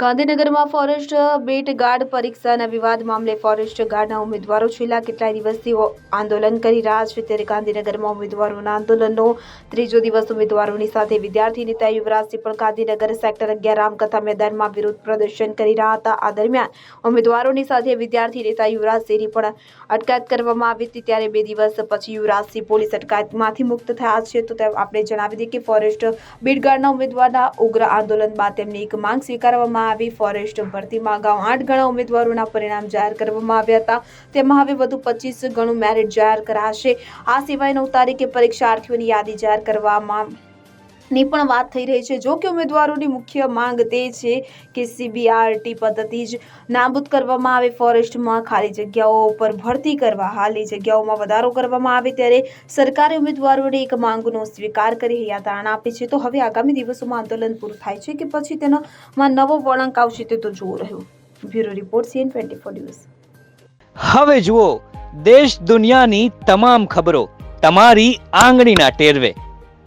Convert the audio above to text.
ગાંધીનગરમાં ફોરેસ્ટ બેટ ગાર્ડ પરીક્ષાના વિવાદ મામલે ફોરેસ્ટ ગાર્ડના ઉમેદવારો છેલ્લા કેટલાય દિવસથી આંદોલન કરી રહ્યા છે. ત્યારે ગાંધીનગરમાં ઉમેદવારોના આંદોલનનો ત્રીજો દિવસ ઉમેદવારોની સાથે વિદ્યાર્થી નેતા યુવરાજસિંહ પણ ગાંધીનગર સેક્ટર અગિયાર રામકથા મેદાનમાં વિરોધ પ્રદર્શન કરી રહ્યા હતા. આ દરમિયાન ઉમેદવારોની સાથે વિદ્યાર્થી નેતા યુવરાજસિંહની પણ અટકાયત કરવામાં આવી હતી. ત્યારે બે દિવસ પછી યુવરાજસિંહ પોલીસ અટકાયતમાંથી મુક્ત થયા છે. તો આપણે જણાવી દઈએ કે ફોરેસ્ટ બીટગાર્ડના ઉમેદવારના ઉગ્ર આંદોલન બાદ તેમની એક માંગ સ્વીકારવામાં આવી. ફોરેસ્ટ ભરતીમાં અગાઉ આઠ ગણા ઉમેદવારોના પરિણામ જાહેર કરવામાં આવ્યા હતા. તેમાં હવે વધુ પચીસ ગણું મેરિટ જાહેર કરાશે. આ સિવાય નવ તારીખે પરીક્ષાર્થીઓની યાદી જાહેર કરવામાં ની પણ વાત થઈ રહી છે. જો કે ઉમેદવારોની મુખ્ય માંગ તે છે કે સીબીઆરટી પદ્ધતિ જ નાબૂદ કરવામાં આવે ફોરેસ્ટમાં ખાલી જગ્યાઓ ઉપર ભરતી કરવા. હાલની જગ્યાઓમાં વધારો કરવામાં આવે ત્યારે સરકારે ઉમેદવારોની એક માંગનો સ્વીકાર કરી હૈયાધારણ આપી છે. તો હવે આગામી દિવસોમાં આંદોલન પૂરું થાય છે કે પછી તેનામાં નવો વળાંક આવશે તે તો જોવું રહ્યું. Bureau report CN twenty four news. હવે જુઓ, દેશ દુનિયાની તમામ ખબરો તમારી આંગળીના ટેરવે.